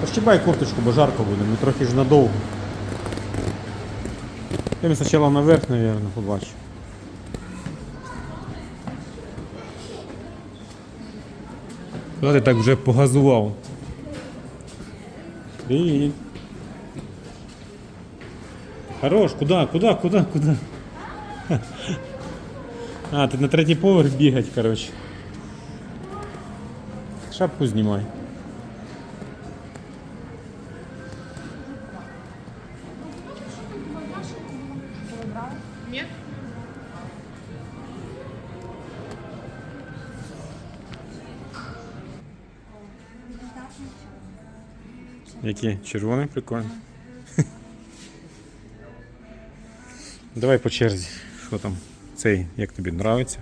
Пощипай курточку, бо жарко буде, ми трохи ж надовго. Я спочатку наверх, мабуть, побачу. Куди ти так вже погазував? Привіт. Хорош, куди, куди, куди, куди? А, ти на третій поверх бігать, коротше. Шапку знімай. Нет? Які? Червоний, прикольно. Давай по черзі. Що там? Цей, як тобі нравиться?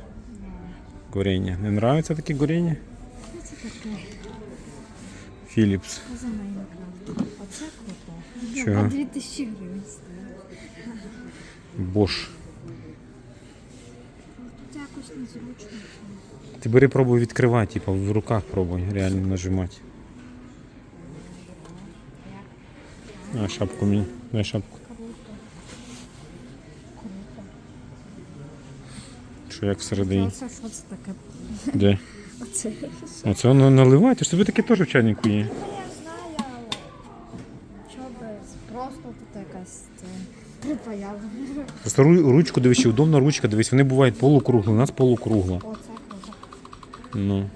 Горіння. Не нравиться таке горіння? Таке Філіпс. Оце круто. Чого? По 2000 гривень. Бош. Тут якось незручно. Ти бери пробуй відкривати, типу, в руках пробуй реально нажимати. А, шапку мені. Дай шапку. Що як всередині? Що це таке? Де? Оце. Оце воно наливайте, ж тобі таке теж в чайнику є. Я знаю, але що без просто тут якась це припаяла. Просто ру- ручку дивись, чи удобна ручка, дивись, вони бувають полукруглі, у нас полукругла. Оце круто. Ну.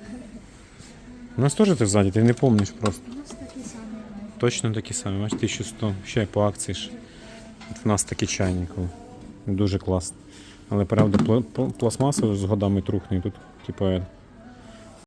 У нас теж ти ззаді, ти не пам'ятаєш просто. У нас такі самі. Точно такі самі, бачиш, 1100, ще по акції ж. От в нас такі чайники. Дуже класно. Але правда, пла- пла- пластмаса з годами трухне, тут, типу,